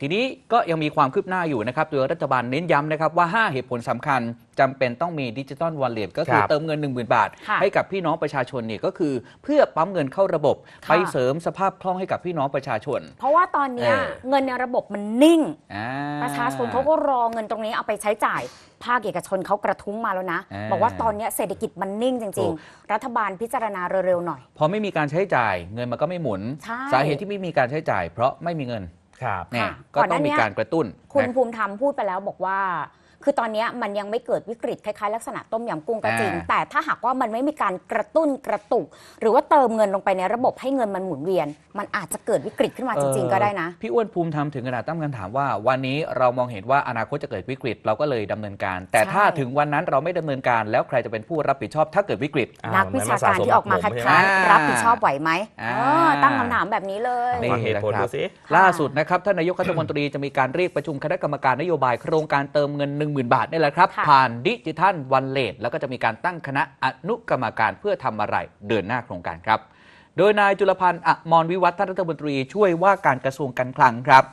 ทีนี้ก็ยังมีความคืบหน้าอยู่นะครับโดยรัฐบาลเน้นย้ำนะครับว่า 5 เหตุผลสำคัญจำเป็นต้องมีดิจิ t a ลวอลเล็ตก็คือครับเติมเงิน 10,000 บาทค่ะให้กับพี่น้องประชาชนเนี่ยก็คือเพื่อปั๊มเงินเข้าระบบค่ะไปเสริมสภาพคล่องให้กับพี่น้องประชาชน เพราะว่าตอนเนี้ยเออเงินในระบบมันนิ่งอ่าประชาชนเขาก็รอเงินตรงนี้เอาไปใช้จ่ายภาคเอกชนเขากระทุ้งมาแล้วนะอ่าบอกว่าตอนเนี้ยเศรษฐกิจมันนิ่งจถูริงกๆรัฐบาลพิจารณาเร็วๆหน่อย พอไม่มีการใช้จ่าย เงินมันก็ไม่หมุนใช่สาเหตุที่ไม่มีการใช้จ่าย เพราะไม่มีเงิน ครับเนี่ยค่ะก็ก่อนหต้อน้างมีเนี้ยการกระตุ้น คุณนะภูมิธรรมพูดไปแล้วบอกว่า คือตอนเนี้ยมันยังไม่เกิดวิกฤตคล้ายๆลักษณะต้มยำกุ้งก็จริง อ่า แต่ถ้าหากว่ามันไม่มีการกระตุ้นกระตุก หรือว่าเติมเงินลงไปในระบบให้เงินมันหมุนเวียน มันอาจจะเกิดวิกฤตขึ้นมาจริง ๆ ก็ได้นะ เอ่อพี่อ้วนภูมิธรรมถึงขนาดตั้งคำถามว่า วันนี้เรามองเห็นว่าอนาคตจะเกิดวิกฤตเราก็เลยดำเนินการ แต่ใช่ ถ้าถึงวันนั้นเราไม่ดำเนินการแล้วใครจะเป็นผู้รับผิดชอบถ้าเกิดวิกฤตอ้าวนักวิชาการที่ออกมาคัดมันค้านใช่ไหมรับผิดชอบไหวไหมอ่า เออตั้งคำถามแบบนี้เลย นี่ ฟังเหตุผลดูสิ ล่าสุดนะครับท่านนายกรัฐมนตรีจะมีการเรียกประชุมคณะกรรมการนโยบายโครงการเติมเงิน10,000 บาทนี่แหละครับค่ะผ่านดิจิทัลวันเลทแล้วก็จะมีการตั้งคณะอนุกรรมการเพื่อทำอะไรเดินหน้าโครงการครับ โดยนายจุลพันธ์อมรวิวัฒน์ท่านรัฐมนตรีช่วยว่าการกระทรวงการคลังครับ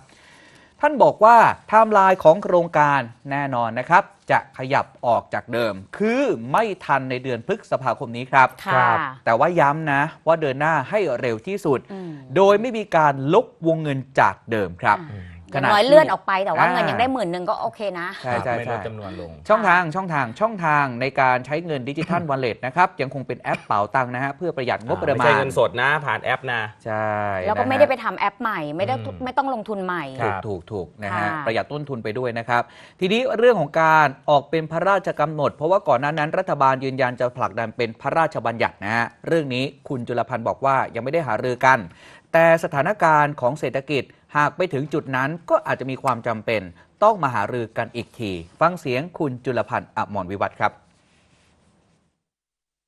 ท่านบอกว่าไทม์ไลน์ของโครงการแน่นอนนะครับ จะขยับออกจากเดิม คือไม่ทันในเดือนพฤษภาคมนี้ครับค่ะแต่ว่าย้ำนะว่าเดินหน้าให้เร็วที่สุดอืมโดยไม่มีการลบวงเงินจากเดิมครับอ่า ขอย่างณะน้อยที่ เลื่อนออกไปแต่ว่าอ่า เงินยังได้หมื่นหนึ่งก็โอเคนะ ใช่ใช่ไม่ลใช่ดจำนวนลง ช่องทางช่องทางช่องทางในการใช้เงินดิจิทัลวอลเล็ตนะครับยังคงเป็นแอปเป๋าตังค์นะฮะเพื่อประหยัดงบประไม่มาใช่ณเงินสดนะผ่านแอปนะ ใช่แล้วก็นะฮะไม่ได้ไปทำแอปใหม่ ไม่ได้อืม ไม่ต้องลงทุนใหม่ครัถูกบถูกถูกนะฮะค่ะ ประหยัดต้นทุนไปด้วยนะครับ ทีนี้เรื่องของการออกเป็นพระราชกำหนด เพราะว่าก่อนหน้านั้นรัฐบาลยืนยันจะผลักดันเป็นพระราชบัญญัตินะฮะเรื่องนี้คุณจุลพันธ์บอกว่ายังไม่ได้หารือกัน แต่สถานการณ์ของเศรษฐกิจ หากไปถึงจุดนั้นก็อาจจะมีความจำเป็น ต้องมาหารือกันอีกที ฟังเสียงคุณจุลพันธ์อมรวิวัฒครับ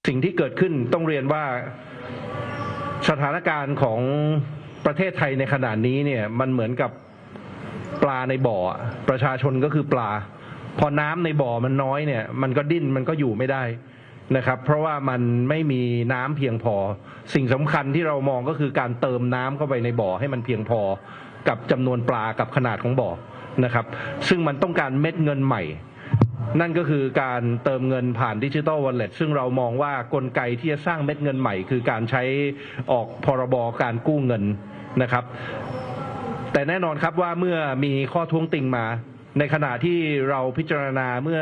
สิ่งที่เกิดขึ้นต้องเรียนว่าสถานการณ์ของประเทศไทยในขณะนี้เนี่ยมันเหมือนกับปลาในบ่อ ประชาชนก็คือปลา พอน้ำในบ่อมันน้อยเนี่ย มันก็ดิ้นมันก็อยู่ไม่ได้ นะครับ เพราะว่ามันไม่มีน้ำเพียงพอ สิ่งสำคัญที่เรามองก็คือการเติมน้ำเข้าไปในบ่อให้มันเพียงพอกับจำนวนปลากับขนาดของบ่อนะครับ ซึ่งมันต้องการเม็ดเงินใหม่ นั่นก็คือการเติมเงินผ่านดิจิ t a ลวอลเล็ตซึ่งเรามองว่ากลไกที่จะสร้างเม็ดเงินใหม่ คือการใช้ออกพรบการกู้เงินนะครับ แต่แน่นอนครับว่าเมื่อมีข้อท้วงติงมา ในขณะที่เราพิจารณาเมื่อ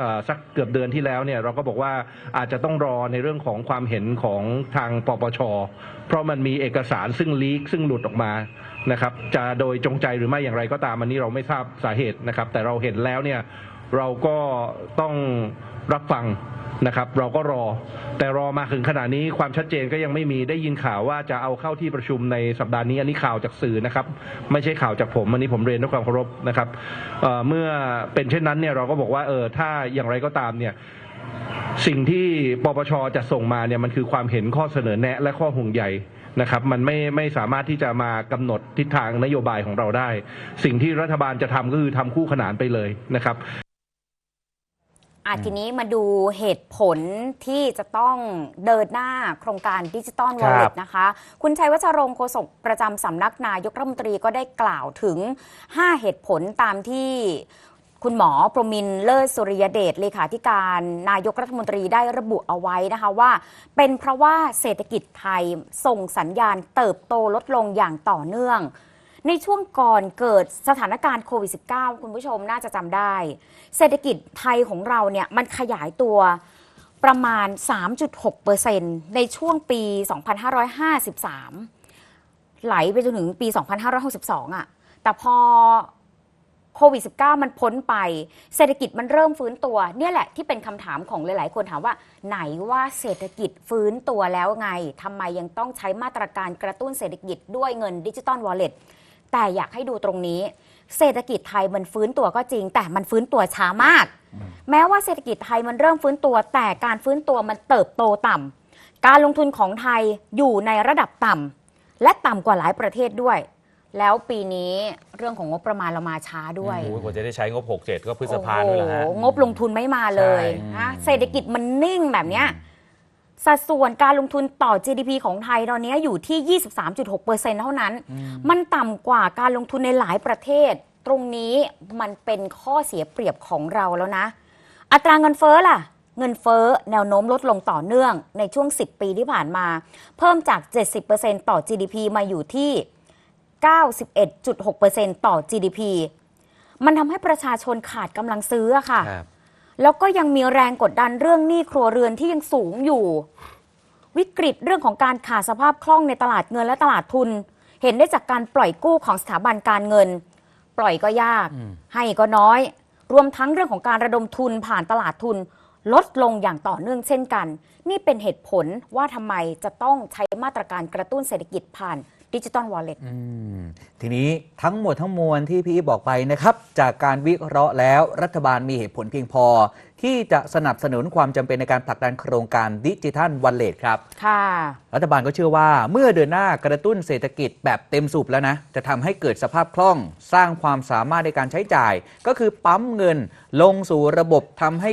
อสักเกือบเดือนที่แล้วเนี่ยเราก็บอกว่าอาจจะต้องรอในเรื่องของความเห็นของทางปปช เพราะมันมีเอกสารซึ่งลีกซึ่งหลุดออกมานะครับจะโดยจงใจหรือไม่อย่างไรก็ตามอันนี้เราไม่ทราบสาเหตุนะครับ แต่เราเห็นแล้วเนี่ยเราก็ต้องรับฟัง นะครับ เราก็รอ แต่รอมาถึงขณะนี้ความชัดเจนก็ยังไม่มีได้ยินข่าวว่าจะเอาเข้าที่ประชุมในสัปดาห์นี้อันนี้ข่าวจากสื่อนะครับ ไม่ใช่ข่าวจากผมอันนี้ผมเรียนด้วยความเคารพนะครับเเมื่อเป็นเช่นนั้นเนี่ยเราก็บอกว่าเออถ้าอย่างไรก็ตามเนี่ยสิ่งที่ปปชจะส่งมาเนี่ยมันคือความเห็นข้อเสนอแนะและข้อห่วงใยนะครับมันไม่ไม่สามารถที่จะมากำหนดทิศทางนโยบายของเราได้ สิ่งที่รัฐบาลจะทำก็คือทำคู่ขนานไปเลยนะครับ อะทีนี้มาดูเหตุผลที่จะต้องเดินหน้าโครงการดิจิตอลวอลเล็ตนะคะ คุณชัยวัชรงค์โฆษกประจำสำนักนายกรัฐมนตรีก็ได้กล่าวถึง 5 เหตุผลตามที่คุณหมอพรหมินทร์เลิศสุริยเดชเลขาธิการนายกรัฐมนตรีได้ระบุเอาไว้นะคะว่า เป็นเพราะว่าเศรษฐกิจไทยส่งสัญญาณเติบโตลดลงอย่างต่อเนื่อง ในช่วงก่อนเกิดสถานการณ์โควิด -19 คุณผู้ชมน่าจะจำได้ เศรษฐกิจไทยของเราเนี่ยมันขยายตัวประมาณ 3.6%ในช่วงปี 2553 ไหลไปจนถึงปี 2562อะ แต่พอโควิด -19 มันพ้นไป เศรษฐกิจมันเริ่มฟื้นตัว เนี่ยแหละที่เป็นคำถามของหลาย ๆ คนถามว่า ไหนว่าเศรษฐกิจฟื้นตัวแล้วไงทำไมยังต้องใช้มาตรการกระตุ้นเศรษฐกิจด้วยเงินดิจิตอลวอลเล็ต แต่อยากให้ดูตรงนี้ เศรษฐกิจไทยมันฟื้นตัวก็จริง แต่มันฟื้นตัวช้ามาก แม้ว่าเศรษฐกิจไทยมันเริ่มฟื้นตัว แต่การฟื้นตัวมันเติบโตต่ำการลงทุนของไทยอยู่ในระดับต่ำและต่ำกว่าหลายประเทศด้วย แล้วปีนี้เรื่องของงบประมาณเรามาช้าด้วยโอ้ยกว่าจะได้ใช้งบ 67 ก็พฤษภาด้วยแหละฮะโอ้โหงบลงทุนไม่มาเลยใช่นะเศรษฐกิจมันนิ่งแบบเนี้ย สัดส่วนการลงทุนต่อ GDP ของไทยตอนนี้อยู่ที่ 23.6%เท่านั้น มันต่ำกว่าการลงทุนในหลายประเทศ ตรงนี้มันเป็นข้อเสียเปรียบของเราแล้วนะ อัตราเงินเฟ้อล่ะ เงินเฟ้อแนวโน้มลดลงต่อเนื่องในช่วง 10 ปีที่ผ่านมา เพิ่มจาก 70%ต่อ GDP มาอยู่ที่ 91.6%ต่อ GDP มันทำให้ประชาชนขาดกำลังซื้ออะค่ะครับ แล้วก็ยังมีแรงกดดันเรื่องหนี้ครัวเรือนที่ยังสูงอยู่ วิกฤตเรื่องของการขาดสภาพคล่องในตลาดเงินและตลาดทุน เห็นได้จากการปล่อยกู้ของสถาบันการเงิน ปล่อยก็ยาก ให้ก็น้อย รวมทั้งเรื่องของการระดมทุนผ่านตลาดทุน ลดลงอย่างต่อเนื่องเช่นกัน นี่เป็นเหตุผลว่าทำไมจะต้องใช้มาตรการกระตุ้นเศรษฐกิจผ่าน ดิจิ t a ลวอลเล็ตอืมทีนี้ทั้งหมดทั้งมวลที่พี่อีฟบอกไปนะครับ จากการวิเคราะห์แล้วรัฐบาลมีเหตุผลเพียงพอ ที่จะสนับสนุนความจำเป็นในการผลักดันโครงการดิจิทัลวันเลทครับ ค่ะ รัฐบาลก็เชื่อว่าเมื่อเดินหน้ากระตุ้นเศรษฐกิจแบบเต็มสูบแล้วนะ จะทำให้เกิดสภาพคล่อง สร้างความสามารถในการใช้จ่าย ก็คือปั๊มเงินลงสู่ระบบทำให้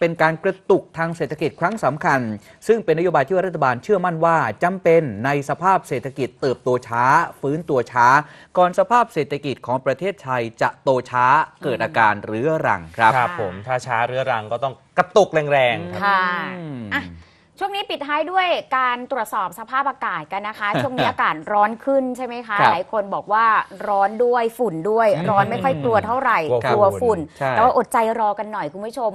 เป็นการกระตุกทางเศรษฐกิจครั้งสำคัญ ซึ่งเป็นนโยบายที่รัฐบาลเชื่อมั่นว่าจำเป็นในสภาพเศรษฐกิจเติบโตช้า ฟื้นตัวช้า ก่อนสภาพเศรษฐกิจของประเทศไทยจะโตช้าเกิดอาการเรื้อรังครับครับผมถ้าช้าเรื้อรังก็ต้องกระตุกแรงๆครับค่ะอืมอะช่วงนี้ปิดท้ายด้วยการตรวจสอบสภาพอากาศกันนะคะ ช่วงนี้อากาศร้อนขึ้นใช่ไหมคะครับหลายคนบอกว่าร้อนด้วยฝุ่นด้วย ร้อนไม่ค่อยกลัวเท่าไหร่กลัวกลัวฝุ่ฝุ่นนใช่แต่ว่าอดใจรอกันหน่อยคุณผู้ชม